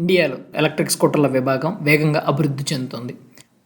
ఇండియాలో ఎలక్ట్రిక్ స్కూటర్ల విభాగం వేగంగా అభివృద్ధి చెందుతోంది.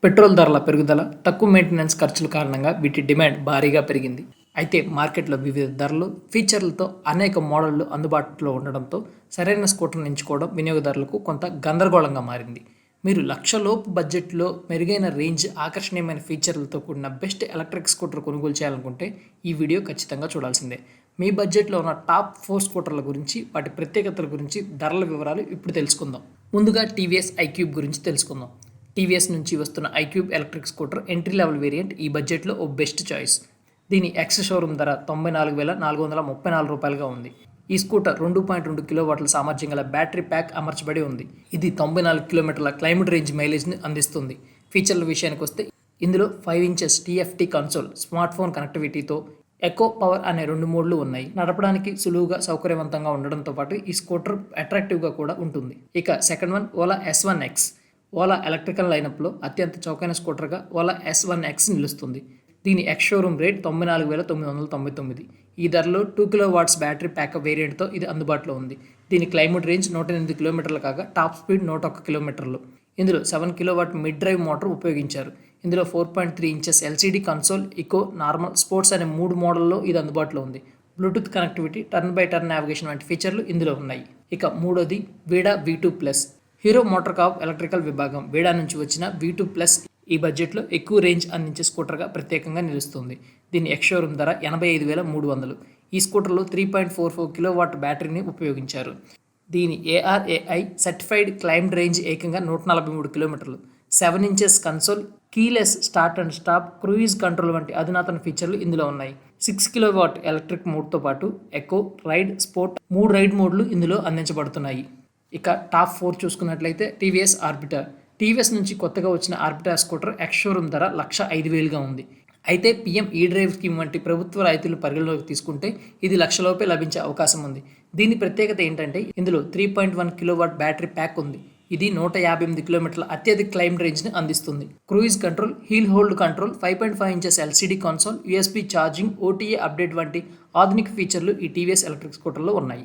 పెట్రోల్ ధరల పెరుగుదల తక్కువ మెయింటెనెన్స్ ఖర్చుల కారణంగా వీటి డిమాండ్ భారీగా పెరిగింది. అయితే మార్కెట్లో వివిధ ధరలు ఫీచర్లతో అనేక మోడళ్ళు అందుబాటులో ఉండడంతో సరైన స్కూటర్ని ఎంచుకోవడం వినియోగదారులకు కొంత గందరగోళంగా మారింది. మీరు లక్షలోపు బడ్జెట్లో మెరుగైన రేంజ్ ఆకర్షణీయమైన ఫీచర్లతో కూడిన బెస్ట్ ఎలక్ట్రిక్ స్కూటర్ కొనుగోలు చేయాలనుకుంటే ఈ వీడియో ఖచ్చితంగా చూడాల్సిందే. మీ బడ్జెట్లో ఉన్న టాప్ ఫోర్ స్కూటర్ల గురించి వాటి ప్రత్యేకతల గురించి ధరల వివరాలు ఇప్పుడు తెలుసుకుందాం. ముందుగా టీవీఎస్ ఐక్యూబ్ గురించి తెలుసుకుందాం. టీవీఎస్ నుంచి వస్తున్న iQube electric scooter entry level variant ఈ బడ్జెట్లో ఓ బెస్ట్ చాయిస్ దీని ఎక్స్ షోరూమ్ ధర తొంభై నాలుగు వేల నాలుగు వందల ముప్పై నాలుగు రూపాయలుగా ఉంది. ఈ స్కూటర్ రెండు పాయింట్ రెండు కిలోవాట్ల సామర్థ్యం గల బ్యాటరీ ప్యాక్ అమర్చబడి ఉంది. ఇది తొంభై నాలుగు కిలోమీటర్ల క్లైమేట్ రేంజ్ మైలేజ్ని అందిస్తుంది. ఫీచర్ల విషయానికి వస్తే ఇందులో five inches TFT console smartphone కనెక్టివిటీతో eco power అనే రెండు మోడ్లు ఉన్నాయి. నడపడానికి సులువుగా సౌకర్యవంతంగా ఉండడంతో పాటు ఈ స్కూటర్ అట్రాక్టివ్గా కూడా ఉంటుంది. ఇక second one Ola S one X Ola electrical లైనప్లో అత్యంత చౌకైన స్కూటర్గా ఓలా ఎస్ వన్ ఎక్స్ నిలుస్తుంది. దీని ఎక్స్ షోరూమ్ రేట్ తొంభై నాలుగు వేల తొమ్మిది వందల తొంభై తొమ్మిది. ఈ ధరలో టూ కిలో వాట్స్ బ్యాటరీ ప్యాకప్ వేరియంట్తో ఇది అందుబాటులో ఉంది. దీని క్లైమేట్ రేంజ్ నూట ఎనిమిది కిలోమీటర్లు కాగా టాప్ స్పీడ్ నూట ఒక్క కిలోమీటర్లు. ఇందులో seven kilo watt mid drive motor ఉపయోగించారు. ఇందులో four point three inches LCD console eco normal sports అనే మూడు మోడల్లో ఇది అందుబాటులో ఉంది. Bluetooth connectivity turn by turn navigation వంటి ఫీచర్లు ఇందులో ఉన్నాయి. ఇక మూడోది Vida V two plus Hero motor corp electrical విభాగం వీడా నుంచి వచ్చిన వీ టూ ప్లస్ ఈ బడ్జెట్లో ఎక్కువ రేంజ్ అందించే స్కూటర్గా ప్రత్యేకంగా నిలుస్తుంది. దీని ఎక్స్షోరూమ్ ధర ఎనభై ఐదు వేల మూడు వందలు. ఈ స్కూటర్లో three point four four kilo watt బ్యాటరీని ఉపయోగించారు. దీని ఏఆర్ఏఐ సర్టిఫైడ్ క్లైమ్డ్ రేంజ్ ఏకంగా నూట నలభై మూడు కిలోమీటర్లు. Seven inches console keyless start and stop cruise control వంటి అధునాతన ఫీచర్లు ఇందులో ఉన్నాయి. సిక్స్ కిలో వాట్ ఎలక్ట్రిక్ మోడ్తో పాటు ఎకో రైడ్ స్పోర్ట్ మూడు రైడ్ మోడ్లు ఇందులో అందించబడుతున్నాయి. ఇక టాప్ ఫోర్ చూసుకున్నట్లయితే టీవీఎస్ ఆర్బిటర్ టీవీఎస్ నుంచి కొత్తగా వచ్చిన ఆర్బిటర్ స్కూటర్ ఎక్స్ షోరూమ్ ధర లక్ష ఐదు వేలుగా ఉంది. అయితే పీఎం ఈ డ్రైవ్ స్కీమ్ వంటి ప్రభుత్వ రాయితీలు పరిగణలోకి తీసుకుంటే ఇది లక్షలోపే లభించే అవకాశం ఉంది. దీని ప్రత్యేకత ఏంటంటే ఇందులో three point one kilowatt battery pack ఉంది. ఇది నూట యాభై ఎనిమిది కిలోమీటర్ల అత్యధిక క్లైమ్ రేంజ్ని అందిస్తుంది. Cruise control hill hold control five point five inches LCD console USB charging OTA update వంటి ఆధునిక ఫీచర్లు ఈ టీవీఎస్ ఎలక్ట్రిక్ స్కూటర్లో ఉన్నాయి.